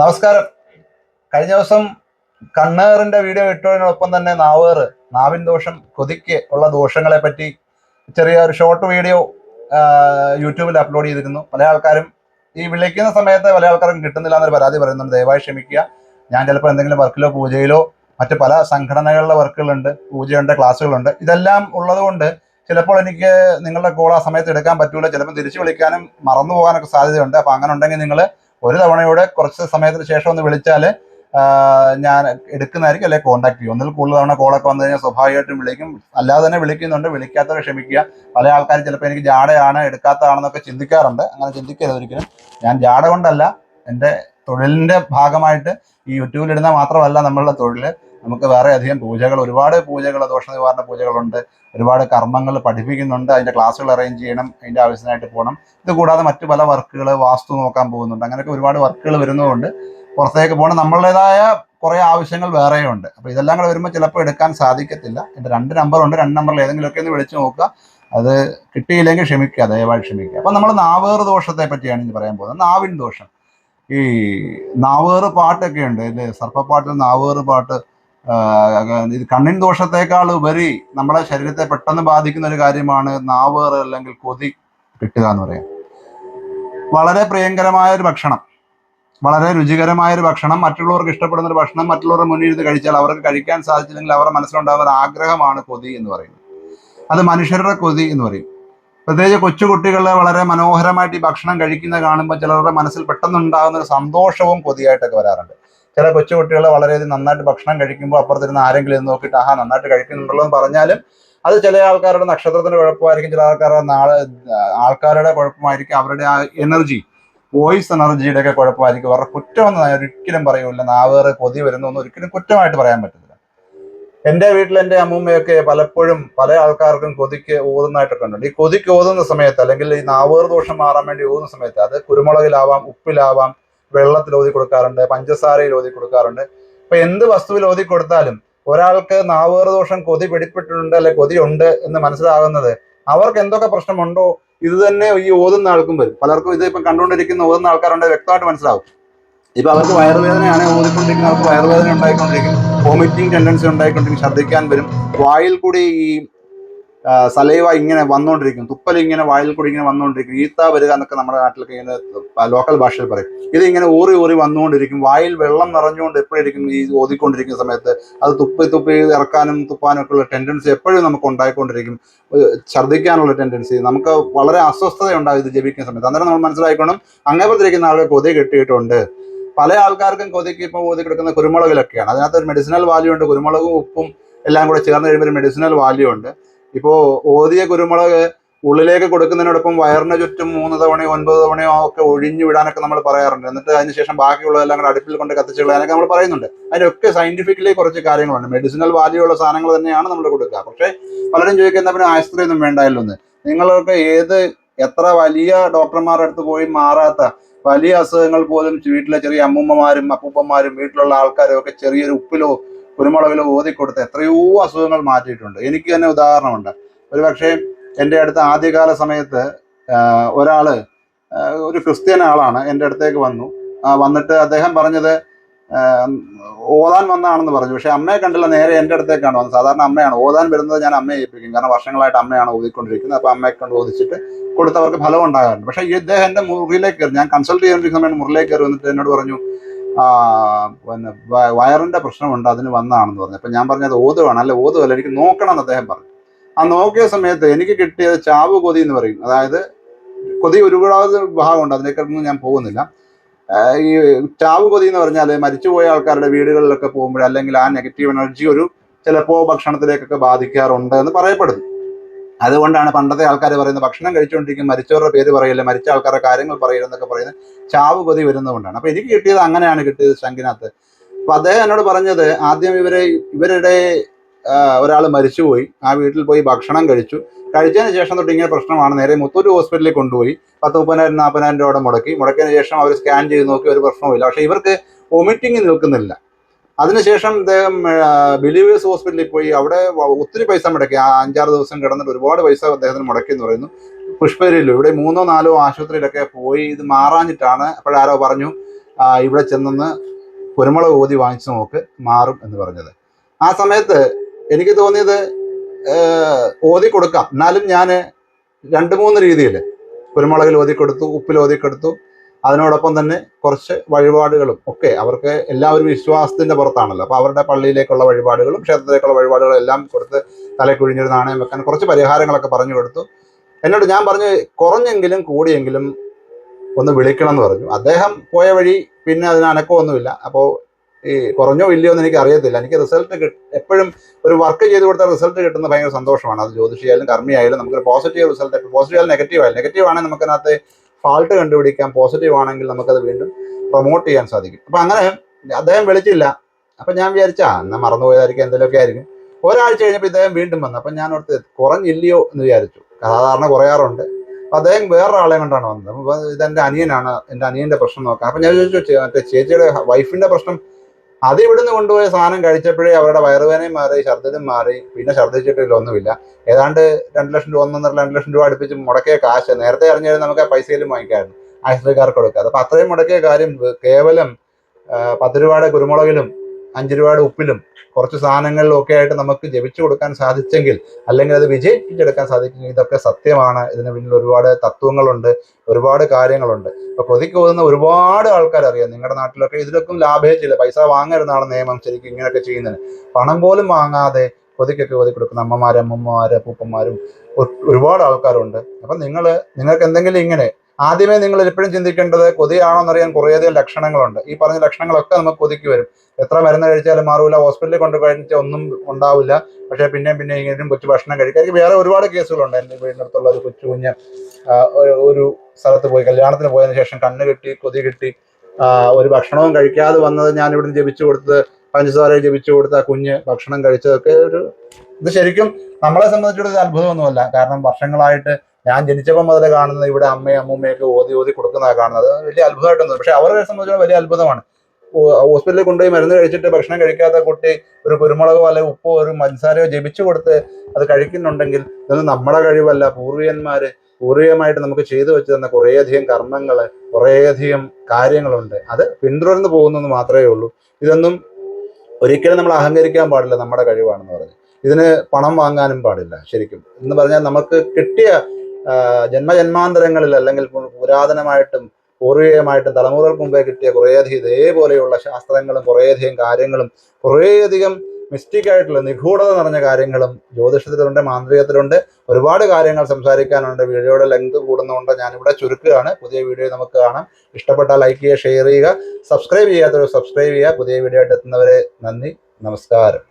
നമസ്കാരം. കഴിഞ്ഞ ദിവസം കണ്ണേറിന്റെ വീഡിയോ ഇട്ടതിനൊപ്പം തന്നെ നാവേറ് നാവിൻ ദോഷം കൊതിക്ക് ഉള്ള ദോഷങ്ങളെ പറ്റി ചെറിയ ഒരു ഷോർട്ട് വീഡിയോ യൂട്യൂബിൽ അപ്ലോഡ് ചെയ്തിരുന്നു. പല ആൾക്കാരും ഈ വിളിക്കുന്ന സമയത്ത് പല ആൾക്കാരും കിട്ടുന്നില്ല എന്നൊരു പരാതി പറയുന്നുണ്ട്. ദയവായി ക്ഷമിക്കുക. ഞാൻ ചിലപ്പോൾ എന്തെങ്കിലും വർക്കിലോ പൂജയിലോ മറ്റ് പല സംഘടനകളിലെ വർക്കുകളുണ്ട് പൂജയുണ്ട് ക്ലാസ്സുകളുണ്ട്. ഇതെല്ലാം ഉള്ളതുകൊണ്ട് ചിലപ്പോൾ എനിക്ക് നിങ്ങളുടെ കോൾ ആ സമയത്ത് എടുക്കാൻ പറ്റൂല. ചിലപ്പോൾ തിരിച്ചു വിളിക്കാനും മറന്നു പോകാനൊക്കെ സാധ്യതയുണ്ട്. അപ്പോൾ അങ്ങനെ ഉണ്ടെങ്കിൽ നിങ്ങൾ ഒരു തവണയോടെ കുറച്ച് സമയത്തിന് ശേഷം ഒന്ന് വിളിച്ചാൽ ഞാൻ എടുക്കുന്നതായിരിക്കും അല്ലെങ്കിൽ കോൺടാക്ട് ചെയ്യും ഒന്നിൽ കൂടുതൽ തവണ കോളൊക്കെ വന്നു കഴിഞ്ഞാൽ സ്വാഭാവികമായിട്ടും വിളിക്കും. അല്ലാതെ തന്നെ വിളിക്കുന്നുണ്ട്. വിളിക്കാത്തവരെ ക്ഷമിക്കുക. പല ആൾക്കാരും ചിലപ്പോൾ എനിക്ക് ജാടയാണ് എടുക്കാത്തതാണെന്നൊക്കെ ചിന്തിക്കാറുണ്ട്. അങ്ങനെ ചിന്തിക്കരുത് ഒരിക്കലും. ഞാൻ ജാട കൊണ്ടല്ല എന്റെ തൊഴിലിന്റെ ഭാഗമായിട്ട് ഈ യൂട്യൂബിൽ ഇടുന്ന മാത്രമല്ല നമ്മളുടെ തൊഴിൽ നമുക്ക് വേറെ അധികം പൂജകൾ ഒരുപാട് പൂജകൾ ദോഷ നിവാരണ പൂജകളുണ്ട്. ഒരുപാട് കർമ്മങ്ങൾ പഠിപ്പിക്കുന്നുണ്ട്. അതിന്റെ ക്ലാസ്സുകൾ അറേഞ്ച് ചെയ്യണം അതിന്റെ ആവശ്യത്തിനായിട്ട് പോകണം. ഇത് കൂടാതെ മറ്റു പല വർക്കുകൾ വാസ്തു നോക്കാൻ പോകുന്നുണ്ട്. അങ്ങനെയൊക്കെ ഒരുപാട് വർക്കുകൾ വരുന്നതുകൊണ്ട് പുറത്തേക്ക് പോകണം. നമ്മളുടേതായ കുറേ ആവശ്യങ്ങൾ വേറെയുണ്ട്. അപ്പോൾ ഇതെല്ലാം കൂടെ വരുമ്പോൾ ചിലപ്പോൾ എടുക്കാൻ സാധിക്കത്തില്ല. എന്റെ രണ്ട് നമ്പറുണ്ട് രണ്ട് നമ്പറിൽ ഏതെങ്കിലുമൊക്കെ ഒന്ന് വിളിച്ച് നോക്കുക. അത് കിട്ടിയില്ലെങ്കിൽ ക്ഷമിക്കുക. ദയവായി ക്ഷമിക്കുക. അപ്പോൾ നമ്മൾ നാവേറ് ദോഷത്തെ പറ്റിയാണ് ഇനി പറയാൻ പോകുന്നത്. നാവിൻ ദോഷം. ഈ നാവേറ് പാട്ടൊക്കെ ഉണ്ട്. ഇത് സർപ്പപ്പാട്ടിൽ നാവേറ് പാട്ട് ഇത് കണ്ണിൻ ദോഷത്തെക്കാൾ ഉപരി നമ്മുടെ ശരീരത്തെ പെട്ടെന്ന് ബാധിക്കുന്ന ഒരു കാര്യമാണ് നാവ് അല്ലെങ്കിൽ കൊതി കിട്ടുക എന്ന് പറയാം. വളരെ പ്രിയങ്കരമായ ഒരു ഭക്ഷണം. വളരെ രുചികരമായ ഒരു ഭക്ഷണം. മറ്റുള്ളവർക്ക് ഇഷ്ടപ്പെടുന്ന ഒരു ഭക്ഷണം മറ്റുള്ളവരുടെ മുന്നിൽ ഇരുന്ന് കഴിച്ചാൽ അവർക്ക് കഴിക്കാൻ സാധിച്ചില്ലെങ്കിൽ അവരുടെ മനസ്സിലുണ്ടാകുന്ന ആഗ്രഹമാണ് കൊതി എന്ന് പറയുന്നത്. അത് മനുഷ്യരുടെ കൊതി എന്ന് പറയും. പ്രത്യേകിച്ച് കൊച്ചുകുട്ടികളെ വളരെ മനോഹരമായിട്ട് ഈ ഭക്ഷണം കഴിക്കുന്ന കാണുമ്പോൾ ചിലരുടെ മനസ്സിൽ പെട്ടെന്നുണ്ടാകുന്ന ഒരു സന്തോഷവും കൊതിയായിട്ടൊക്കെ വരാറുണ്ട്. ചില കൊച്ചുകുട്ടികൾ വളരെയധികം നന്നായിട്ട് ഭക്ഷണം കഴിക്കുമ്പോൾ അപ്പുറത്തിരുന്ന് ആരെങ്കിലും നോക്കിയിട്ട് ആഹാ നന്നായിട്ട് കഴിക്കുന്നുണ്ടല്ലോ എന്ന് പറഞ്ഞാലും അത് ചില ആൾക്കാരുടെ നക്ഷത്രത്തിന്റെ കുഴപ്പമായിരിക്കും ചില ആൾക്കാരുടെ നാളെ ആൾക്കാരുടെ കുഴപ്പമായിരിക്കും അവരുടെ ആ എനർജി വോയിസ് എനർജിയുടെ ഒക്കെ കുഴപ്പമായിരിക്കും. അവരുടെ കുറ്റമെന്ന് ഞാൻ ഒരിക്കലും പറയൂല നാവേറെ കൊതി വരുന്നൊന്നും ഒരിക്കലും കുറ്റമായിട്ട് പറയാൻ പറ്റത്തില്ല. എന്റെ വീട്ടിൽ എന്റെ അമ്മൂമ്മയൊക്കെ പലപ്പോഴും പല ആൾക്കാർക്കും കൊതിക്ക് ഓതുന്നതായിട്ടൊക്കെ ഉണ്ട്. ഈ കൊതിക്ക് ഓതുന്ന സമയത്ത് അല്ലെങ്കിൽ ഈ നാവേർ ദോഷം മാറാൻ വേണ്ടി ഓതുന്ന സമയത്ത് അത് കുരുമുളകിലാവാം ഉപ്പിലാവാം വെള്ളത്തിൽ ഓതി കൊടുക്കാറുണ്ട് പഞ്ചസാരയിൽ ഓതി കൊടുക്കാറുണ്ട്. അപ്പൊ എന്ത് വസ്തുവിൽ ഓതി കൊടുത്താലും ഒരാൾക്ക് നാവേറുദോഷം ദോഷം കൊതി പിടിപ്പെട്ടിട്ടുണ്ട് അല്ലെ കൊതിയുണ്ട് എന്ന് മനസ്സിലാകുന്നത് അവർക്ക് എന്തൊക്കെ പ്രശ്നമുണ്ടോ ഇത് തന്നെ ഈ ഓതുന്ന ആൾക്കും വരും. പലർക്കും ഇത് ഇപ്പം കണ്ടുകൊണ്ടിരിക്കുന്ന ഓതുന്ന ആൾക്കാരുണ്ട് വ്യക്തമായിട്ട് മനസ്സിലാവും. ഇപ്പൊ അവർക്ക് വയറുവേദനയാണ് ഓതിക്കൊണ്ടിരിക്കുന്ന അവർക്ക് വയറുവേദന ഉണ്ടായിക്കൊണ്ടിരിക്കും വോമിറ്റിംഗ് ടെൻഡൻസി ഉണ്ടായിക്കൊണ്ടിരിക്കും ഛർദ്ദിക്കാൻ വരും. വായിൽ കൂടി ഈ സലൈവ ഇങ്ങനെ വന്നുകൊണ്ടിരിക്കും തുപ്പൽ ഇങ്ങനെ വായിൽ കൂടി ഇങ്ങനെ വന്നുകൊണ്ടിരിക്കും ഈത്ത വരിക എന്നൊക്കെ നമ്മുടെ നാട്ടിലൊക്കെ ഇങ്ങനെ ലോക്കൽ ഭാഷയിൽ പറയും. ഇത് ഇങ്ങനെ ഊറി ഊറി വന്നുകൊണ്ടിരിക്കും വായിൽ വെള്ളം നിറഞ്ഞുകൊണ്ട് എപ്പോഴിരിക്കും ഈ ഓതിക്കൊണ്ടിരിക്കുന്ന സമയത്ത്? അത് തുപ്പി തുപ്പി ഇറക്കാനും തുപ്പാനും ഒക്കെ ഉള്ള ടെൻഡൻസി എപ്പോഴും നമുക്ക് ഉണ്ടായിക്കൊണ്ടിരിക്കും. ഛർദ്ദിക്കാനുള്ള ടെൻഡൻസി നമുക്ക് വളരെ അസ്വസ്ഥത ഇത് ജപിക്കുന്ന സമയത്ത്. അന്നേരം നമ്മൾ മനസ്സിലാക്കണം അങ്ങേപ്പത്തിരിക്കുന്ന ആളുകൾ കൊതി കെട്ടിയിട്ടുണ്ട്. പല ആൾക്കാർക്കും കൊതിക്ക് ഇപ്പോൾ ഓതി കൊടുക്കുന്ന കുരുമുളകിലൊക്കെയാണ്. അതിനകത്ത് ഒരു മെഡിസിനൽ വാല്യൂ ഉണ്ട്. കുരുമുളകും ഉപ്പും എല്ലാം കൂടെ ചേർന്ന് കഴിയുമ്പോൾ ഒരു മെഡിസിനൽ വാല്യൂ ഉണ്ട്. ഇപ്പോൾ ഓതിയ കുരുമുളക് ഉള്ളിലേക്ക് കൊടുക്കുന്നതിനോടൊപ്പം വയറിന് ചുറ്റും മൂന്ന് തവണയോ ഒൻപത് തവണയോ ഒക്കെ ഒഴിഞ്ഞു വിടാനൊക്കെ നമ്മൾ പറയാറുണ്ട്. എന്നിട്ട് അതിനുശേഷം ബാക്കിയുള്ളതെല്ലാം കൂടെ അടുപ്പിൽ കൊണ്ട് കത്തിച്ച് കളയാനൊക്കെ നമ്മൾ പറയുന്നുണ്ട്. അതിനൊക്കെ സയന്റിഫിക്കലി കുറച്ച് കാര്യങ്ങളുണ്ട്. മെഡിസിനൽ വാല്യൂ ഉള്ള സാധനങ്ങൾ തന്നെയാണ് നമ്മൾ കൊടുക്കുക. പക്ഷേ പലരും ചോദിക്കുന്ന പിന്നെ ആശുപത്രി ഒന്നും വേണ്ടായല്ലോ ഒന്ന് നിങ്ങൾക്ക് ഏത് എത്ര വലിയ ഡോക്ടർമാരുടെ അടുത്ത് പോയി മാറാത്ത വലിയ അസുഖങ്ങൾ പോലും വീട്ടിലെ ചെറിയ അമ്മൂമ്മമാരും അപ്പൂപ്പന്മാരും വീട്ടിലുള്ള ആൾക്കാരും ഒക്കെ ചെറിയൊരു ഉപ്പിലോ കുരുമുളകിലോ ഓതിക്കൊടുത്ത് എത്രയോ അസുഖങ്ങൾ മാറ്റിയിട്ടുണ്ട്. എനിക്ക് തന്നെ ഉദാഹരണമുണ്ട്. ഒരു പക്ഷേ എന്റെ അടുത്ത് ആദ്യകാല സമയത്ത് ഒരാൾ ഒരു ക്രിസ്ത്യൻ ആളാണ് എന്റെ അടുത്തേക്ക് വന്നു. വന്നിട്ട് അദ്ദേഹം പറഞ്ഞത് ഓതാൻ വന്നാണെന്ന് പറഞ്ഞു. പക്ഷെ അമ്മയെ കണ്ടില്ല നേരെ എന്റെ അടുത്തേക്കാണ് വന്നത്. സാധാരണ അമ്മയാണ്. ഓതാൻ വരുന്നത് ഞാൻ അമ്മയെ ഏൽപ്പിക്കും. കാരണം വർഷങ്ങളായിട്ട് അമ്മയാണ് ഓതിക്കൊണ്ടിരിക്കുന്നത് അപ്പോൾ അമ്മയെ കൊണ്ട് ഓദിച്ചിട്ട് കൊടുത്തവർക്ക് ഫലം ഉണ്ടാകാറുണ്ട്. പക്ഷേ ഇദ്ദേഹം എന്റെ മുറിയിലേക്ക് കയറി. ഞാൻ കൺസൾട്ട് ചെയ്യുന്ന സമയത്ത് മുറിയിലേക്ക് കയറി വന്നിട്ട് എന്നോട് പറഞ്ഞു പിന്നെ വയറിന്റെ പ്രശ്നമുണ്ട് അതിന് വന്നതാണെന്ന് പറഞ്ഞു. അപ്പം ഞാൻ പറഞ്ഞത് ഓതുവാണ്. അല്ല ഓതുവല്ല എനിക്ക് നോക്കണം എന്ന് അദ്ദേഹം പറഞ്ഞു. ആ നോക്കിയ സമയത്ത് എനിക്ക് കിട്ടിയത് ചാവ് കൊതി എന്ന് പറയും. അതായത് കൊതി ഒരുപാട് ഭാഗമുണ്ട് അതിലേക്കൊന്നും ഞാൻ പോകുന്നില്ല. ഈ ചാവ് കൊതി എന്ന് പറഞ്ഞാൽ മരിച്ചുപോയ ആൾക്കാരുടെ വീടുകളിലൊക്കെ പോകുമ്പോൾ അല്ലെങ്കിൽ ആ നെഗറ്റീവ് എനർജി ഒരു ചിലപ്പോൾ ഭക്ഷണത്തിലേക്കൊക്കെ ബാധിക്കാറുണ്ട് എന്ന് പറയപ്പെടുന്നു. അതുകൊണ്ടാണ് പണ്ടത്തെ ആൾക്കാർ പറയുന്നത് ഭക്ഷണം കഴിച്ചുകൊണ്ടിരിക്കും മരിച്ചവരുടെ പേര് പറയില്ല മരിച്ച ആൾക്കാരുടെ കാര്യങ്ങൾ പറയില്ലെന്നൊക്കെ പറയുന്നത് ചാവ് കൊതി വരുന്നതുകൊണ്ടാണ്. അപ്പൊ എനിക്ക് കിട്ടിയത് അങ്ങനെയാണ് കിട്ടിയത് ശങ്കിനകത്ത് അപ്പൊ അദ്ദേഹം എന്നോട് പറഞ്ഞത് ആദ്യം ഇവരെ ഇവരുടെ ഒരാൾ മരിച്ചുപോയി. ആ വീട്ടിൽ പോയി ഭക്ഷണം കഴിച്ചു. കഴിച്ചതിന് ശേഷം തൊട്ട് ഇങ്ങനെ പ്രശ്നമാണ്. നേരെ മുത്തൂര് ഹോസ്പിറ്റലിൽ കൊണ്ടുപോയി. പത്ത് മുപ്പതിനായിരം നാൽപ്പതിനായിരം രൂപ മുടക്കി. മുടക്കിയതിന് ശേഷം അവർ സ്കാൻ ചെയ്ത് നോക്കി ഒരു പ്രശ്നവുമില്ല. പക്ഷെ ഇവർക്ക് വൊമിറ്റിംഗ് നിൽക്കുന്നില്ല. അതിനുശേഷം അദ്ദേഹം ബിലീവേഴ്സ് ഹോസ്പിറ്റലിൽ പോയി അവിടെ ഒത്തിരി പൈസ മുടക്കി. ആ അഞ്ചാറ് ദിവസം കിടന്നിട്ട് ഒരുപാട് പൈസ അദ്ദേഹത്തിന് മുടക്കി എന്ന് പറയുന്നു. പുഷ്പരിയിലും ഇവിടെ മൂന്നോ നാലോ ആശുപത്രിയിലൊക്കെ പോയി ഇത് മാറാഞ്ഞിട്ടാണ് അപ്പോഴാരോ പറഞ്ഞു ഇവിടെ ചെന്നെന്ന് കുരുമുളക് ഊതി വാങ്ങിച്ചു നോക്ക് മാറും എന്ന് പറഞ്ഞത്. ആ സമയത്ത് എനിക്ക് തോന്നിയത് ഓതി കൊടുക്കാം. എന്നാലും ഞാൻ രണ്ട് മൂന്ന് രീതിയിൽ കുരുമുളകിൽ ഓതി കൊടുത്തു ഉപ്പിൽ ഓതി കൊടുത്തു. അതിനോടൊപ്പം തന്നെ കുറച്ച് വഴിപാടുകളും ഒക്കെ അവർക്ക് എല്ലാവരും വിശ്വാസത്തിന്റെ പുറത്താണല്ലോ. അപ്പോൾ അവരുടെ പള്ളിയിലേക്കുള്ള വഴിപാടുകളും ക്ഷേത്രത്തിലേക്കുള്ള വഴിപാടുകളും എല്ലാം കൊടുത്ത് തലക്കുഴിഞ്ഞൊരു നാണയം വെക്കാൻ കുറച്ച് പരിഹാരങ്ങളൊക്കെ പറഞ്ഞു കൊടുത്തു. എന്നോട് ഞാൻ പറഞ്ഞു കുറഞ്ഞെങ്കിലും കൂടിയെങ്കിലും ഒന്ന് വിളിക്കണം എന്ന് പറഞ്ഞു. അദ്ദേഹം പോയ വഴി പിന്നെ അതിന് അനക്കമൊന്നുമില്ല. അപ്പോൾ ഈ കുറഞ്ഞോ ഇല്ലയോ എന്ന് എനിക്ക് അറിയത്തില്ല. എനിക്ക് റിസൾട്ട് കിട്ടും എപ്പോഴും ഒരു വർക്ക് ചെയ്ത് കൊടുത്താൽ റിസൾട്ട് കിട്ടുന്ന ഭയങ്കര സന്തോഷമാണ്. അത് ജ്യോതിഷിയായാലും കർമ്മിയായാലും നമുക്കൊരു പോസിറ്റീവ് റിസൾട്ട് പോസിറ്റീവ് ആയാലും നെഗറ്റീവ് ആയാലും നെഗറ്റീവ് ആണെങ്കിൽ നമുക്കതിനകത്ത് ഫാൾട്ട് കണ്ടുപിടിക്കാം പോസിറ്റീവ് ആണെങ്കിൽ നമുക്കത് വീണ്ടും പ്രൊമോട്ട് ചെയ്യാൻ സാധിക്കും. അപ്പം അങ്ങനെ അദ്ദേഹം വിളിച്ചില്ല. അപ്പം ഞാൻ വിചാരിച്ചാ എന്നാൽ മറന്നുപോയതായിരിക്കും എന്തെങ്കിലുമൊക്കെ ആയിരിക്കും. ഒരാഴ്ച കഴിഞ്ഞപ്പോൾ ഇദ്ദേഹം വീണ്ടും വന്നു. അപ്പം ഞാൻ ഓർത്ത് കുറഞ്ഞില്ലയോ എന്ന് വിചാരിച്ചു. സാധാരണ കുറയാറുണ്ട്. അപ്പം അദ്ദേഹം വേറൊരാളെ കൊണ്ടാണ് വന്നത്. ഇതെന്റെ അനിയനാണ് എന്റെ അനിയന്റെ പ്രശ്നം നോക്കാം. അപ്പം ഞാൻ ചോദിച്ചു മറ്റേ ചേച്ചിയുടെ വൈഫിന്റെ പ്രശ്നം അത് ഇവിടുന്ന് കൊണ്ടുപോയ സാധനം കഴിച്ചപ്പോഴേ അവരുടെ വയറുവേനയും മാറി ഛർദ്ദിലും മാറി. പിന്നെ ഛർദ്ദിച്ചിട്ടില്ല ഒന്നുമില്ല. ഏതാണ്ട് രണ്ട് ലക്ഷം രൂപ ഒന്നൊന്നര രണ്ട് ലക്ഷം രൂപ അടുപ്പിച്ച് മുടക്കിയ കാശ് നേരത്തെ അറിഞ്ഞാൽ നമുക്ക് ആ പൈസയിലും വാങ്ങിക്കാമായിരുന്നു. ആശുപത്രിക്കാർക്ക് കൊടുക്കുക. അപ്പൊ അത്രയും മുടക്കിയ കാര്യം കേവലം പത്ത് രൂപയുടെ കുരുമുളകിലും അഞ്ച് രൂപയുടെ ഉപ്പിലും കുറച്ച് സാധനങ്ങളിലും ഒക്കെ ആയിട്ട് നമുക്ക് ജപിച്ചു കൊടുക്കാൻ സാധിച്ചെങ്കിൽ അല്ലെങ്കിൽ അത് വിജയിപ്പിച്ചെടുക്കാൻ സാധിച്ചെങ്കിൽ ഇതൊക്കെ സത്യമാണ്. ഇതിന് പിന്നിൽ ഒരുപാട് തത്വങ്ങളുണ്ട് ഒരുപാട് കാര്യങ്ങളുണ്ട്. ഇപ്പൊ കൊതിക്ക് പോകുന്ന ഒരുപാട് ആൾക്കാർ അറിയാം. നിങ്ങളുടെ നാട്ടിലൊക്കെ ഇതിലൊക്കെ ലാഭേച്ചില്ല പൈസ വാങ്ങരുതാണ് നിയമം ശരിക്കും ഇങ്ങനെയൊക്കെ ചെയ്യുന്നതിന് പണം പോലും വാങ്ങാതെ കൊതിക്കൊക്കെ കൊതി കൊടുക്കുന്ന അമ്മമാരും അമ്മമാരും അപ്പൂപ്പന്മാരും ഒരുപാട് ആൾക്കാരുണ്ട്. അപ്പം നിങ്ങൾ നിങ്ങൾക്ക് എന്തെങ്കിലും ഇങ്ങനെ ആദ്യമേ നിങ്ങൾ എപ്പോഴും ചിന്തിക്കേണ്ടത് കൊതിയാണോ എന്നറിയാൻ കുറേയധികം ലക്ഷണങ്ങളുണ്ട്. ഈ പറഞ്ഞ ലക്ഷണങ്ങളൊക്കെ നമുക്ക് കൊതിക്ക് വരും. എത്ര മരുന്ന് കഴിച്ചാലും മാറൂല ഹോസ്പിറ്റലിൽ കൊണ്ട് കഴിച്ചാൽ ഒന്നും ഉണ്ടാവില്ല. പക്ഷേ പിന്നെയും പിന്നെ ഇങ്ങനെയും കൊച്ചു ഭക്ഷണം കഴിക്കുക വേറെ ഒരുപാട് കേസുകളുണ്ട്. എന്റെ വീടിനടുത്തുള്ള ഒരു കൊച്ചു കുഞ്ഞ് ഒരു- സ്ഥലത്ത് പോയി കല്യാണത്തിന് പോയതിനു ശേഷം കണ്ണ് കിട്ടി കൊതി കിട്ടി ഒരു ഭക്ഷണവും കഴിക്കാതെ വന്നത് ഞാൻ ഇവിടുന്ന് ജപിച്ചു കൊടുത്തത് പഞ്ചസാര ജപിച്ചു കൊടുത്ത കുഞ്ഞ് ഭക്ഷണം കഴിച്ചതൊക്കെ ഒരു ഇത് ശരിക്കും നമ്മളെ സംബന്ധിച്ചിടത്തോളം അത്ഭുതമൊന്നുമല്ല. കാരണം വർഷങ്ങളായിട്ട് ഞാൻ ജനിച്ചപ്പോൾ മുതൽ കാണുന്നത് ഇവിടെ അമ്മയും അമ്മൂമ്മയൊക്കെ ഓതി ഓതി കൊടുക്കുന്നതാണ് കാണുന്നത്. വലിയ അത്ഭുതമായിട്ടൊന്നും പക്ഷെ അവരെ സംബന്ധിച്ചിടത്തോളം വലിയ അത്ഭുതമാണ്. ഹോസ്പിറ്റലിൽ കൊണ്ടുപോയി മരുന്ന് കഴിച്ചിട്ട് ഭക്ഷണം കഴിക്കാത്ത കുട്ടി ഒരു കുരുമുളകോ അല്ലെങ്കിൽ ഉപ്പോ ഒരു പഞ്ചസാരയോ ജപിച്ചു കൊടുത്ത് അത് കഴിക്കുന്നുണ്ടെങ്കിൽ ഇതൊന്നും നമ്മുടെ കഴിവല്ല. പൂർവികന്മാര് പൂർവികമായിട്ട് നമുക്ക് ചെയ്തു വെച്ച് തന്ന കുറേയധികം കർമ്മങ്ങൾ കുറേയധികം കാര്യങ്ങളുണ്ട്. അത് പിന്തുടർന്ന് പോകുന്നെന്ന് മാത്രമേ ഉള്ളൂ. ഇതൊന്നും ഒരിക്കലും നമ്മൾ അഹങ്കരിക്കാൻ പാടില്ല നമ്മുടെ കഴിവാണെന്ന് പറഞ്ഞു. ഇതിന് പണം വാങ്ങാനും പാടില്ല ശരിക്കും. എന്ന് പറഞ്ഞാൽ നമുക്ക് കിട്ടിയ ജന്മജന്മാന്തരങ്ങളിൽ അല്ലെങ്കിൽ പുരാതനമായിട്ടും പൂർവികമായിട്ടും തലമുറകൾക്ക് മുമ്പേ കിട്ടിയ കുറേയധികം ഇതേപോലെയുള്ള ശാസ്ത്രങ്ങളും കുറേയധികം കാര്യങ്ങളും കുറേയധികം മിസ്റ്റേക്കായിട്ടുള്ള നിഗൂഢത നിറഞ്ഞ കാര്യങ്ങളും ജ്യോതിഷത്തിലുണ്ട് മാന്ത്രികത്തിലുണ്ട്. ഒരുപാട് കാര്യങ്ങൾ സംസാരിക്കാനുണ്ട്. വീഡിയോയുടെ ലെങ്ത് കൂടുന്നതുകൊണ്ട് ഞാനിവിടെ ചുരുക്കുകയാണ്. പുതിയ വീഡിയോ നമുക്ക് കാണാം. ഇഷ്ടപ്പെട്ടാൽ ലൈക്ക് ചെയ്യുക ഷെയർ ചെയ്യുക സബ്സ്ക്രൈബ് ചെയ്യാത്തവർ സബ്സ്ക്രൈബ് ചെയ്യുക. പുതിയ വീഡിയോ ആയിട്ട് എത്തുന്നവരെ നന്ദി നമസ്കാരം.